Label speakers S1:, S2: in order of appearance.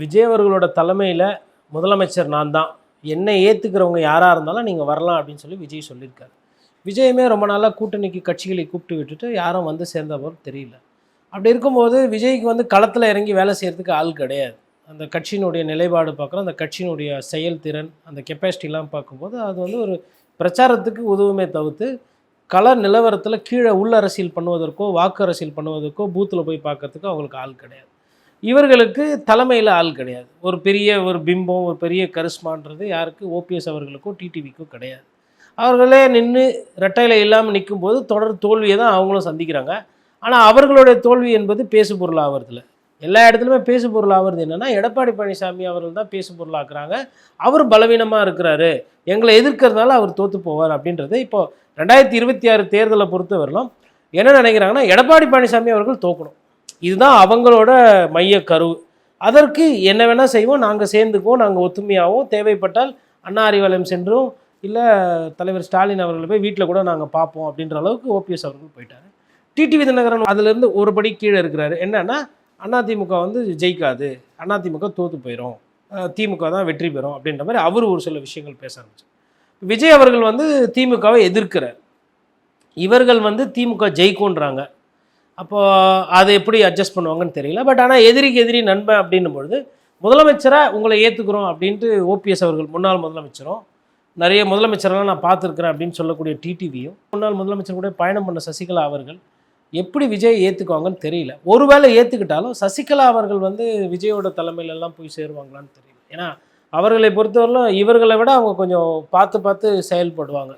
S1: விஜய் அவர்களோட தலைமையில் முதலமைச்சர் நான் தான். என்னை ஏற்றுக்கிறவங்க யாராக இருந்தாலும் நீங்கள் வரலாம் அப்படின்னு சொல்லி விஜய் சொல்லியிருக்காரு. விஜயுமே ரொம்ப நாளாக கூட்டணிக்கு கட்சிகளை கூப்பிட்டு விட்டுட்டு யாரும் வந்து சேர்ந்தவர் தெரியல. அப்படி இருக்கும்போது விஜய்க்கு வந்து களத்தில் இறங்கி வேலை செய்கிறதுக்கு ஆள் கிடையாது. அந்த கட்சியினுடைய நிலைப்பாடு பார்க்குறோம். அந்த கட்சியினுடைய செயல்திறன் அந்த கெப்பாசிட்டிலாம் பார்க்கும்போது அது வந்து ஒரு பிரச்சாரத்துக்கு உதவுமே தவிர்த்து கள நிலவரத்தில் கீழே உள்ள அரசியல் பண்ணுவதற்கோ வாக்கு அரசியல் பண்ணுவதற்கோ பூத்தில் போய் பார்க்கறதுக்கோ அவங்களுக்கு ஆள் கிடையாது. இவர்களுக்கு தலைமையில் ஆள் கிடையாது. ஒரு பெரிய ஒரு பிம்பம் ஒரு பெரிய கரிஸ்மான்றது யாருக்கு? ஓபிஎஸ் அவர்களுக்கோ டிடிவிக்கோ கிடையாது. அவர்களே நின்று ரெட்டையில் இல்லாமல் நிற்கும்போது தொடர் தோல்வியை தான் அவங்களும் சந்திக்கிறாங்க. ஆனால் அவர்களுடைய தோல்வி என்பது பேசு பொருள் ஆகிறதுல எல்லா இடத்துலையுமே பேசு பொருள் ஆகிறது என்னென்னா எடப்பாடி பழனிசாமி அவர்கள் தான் பேசு பொருளாக்குறாங்க அவர் பலவீனமாக இருக்கிறாரு. எங்களை எதிர்க்கிறதுனால அவர் தோற்று போவார் அப்படின்றது இப்போது ரெண்டாயிரத்தி இருபத்தி ஆறு தேர்தலை பொறுத்தவரையிலும் என்ன நினைக்கிறாங்கன்னா எடப்பாடி பழனிசாமி அவர்கள் தோக்கணும். இதுதான் அவங்களோட மைய கரு அதற்கு என்ன வேணால் செய்வோம். நாங்கள் சேர்ந்துக்குவோம். நாங்கள் ஒத்துமையாகவும் தேவைப்பட்டால் அண்ணா அறிவாலயம் சென்றும். இல்லை தலைவர் ஸ்டாலின் அவர்களை போய் வீட்டில் கூட நாங்கள் பார்ப்போம் அப்படின்ற அளவுக்கு ஓபிஎஸ் அவர்கள் போயிட்டார். டிடிவி தினகரன் அதுலேருந்து ஒரு படி கீழே இருக்கிறாரு. என்னன்னா அதிமுக வந்து ஜெயிக்காது. அதிமுக தோற்று போயிடும் திமுக தான் வெற்றி பெறும் அப்படின்ற மாதிரி அவர் ஒரு சில விஷயங்கள் பேச ஆரம்பிச்சு விஜய் அவர்கள் வந்து திமுகவை எதிர்க்கிறார். இவர்கள் வந்து திமுக ஜெயிக்கும்ன்றாங்க. அப்போது அதை எப்படி அட்ஜஸ்ட் பண்ணுவாங்கன்னு தெரியல. பட் ஆனால் எதிரிக்கு எதிரி நண்பன் அப்படின்னும் பொழுது முதலமைச்சராக உங்களை ஏற்றுக்கிறோம் அப்படின்ட்டு ஓபிஎஸ் அவர்கள் முன்னாள் முதலமைச்சரும் நிறைய முதலமைச்சரெல்லாம் நான் பார்த்துருக்குறேன் அப்படின்னு சொல்லக்கூடிய டிடிவியும் முன்னாள் முதலமைச்சர் கூட பயணம் பண்ண சசிகலா அவர்கள் எப்படி விஜய் ஏற்றுக்குவாங்கன்னு தெரியல. ஒருவேளை ஏற்றுக்கிட்டாலும் சசிகலா அவர்கள் வந்து விஜயோட தலைமையிலெல்லாம் போய் சேருவாங்களான்னு தெரியல. ஏன்னா அவர்களை பொறுத்தவரையிலும் இவர்களை விட அவங்க கொஞ்சம் பார்த்து பார்த்து செயல்படுவாங்க.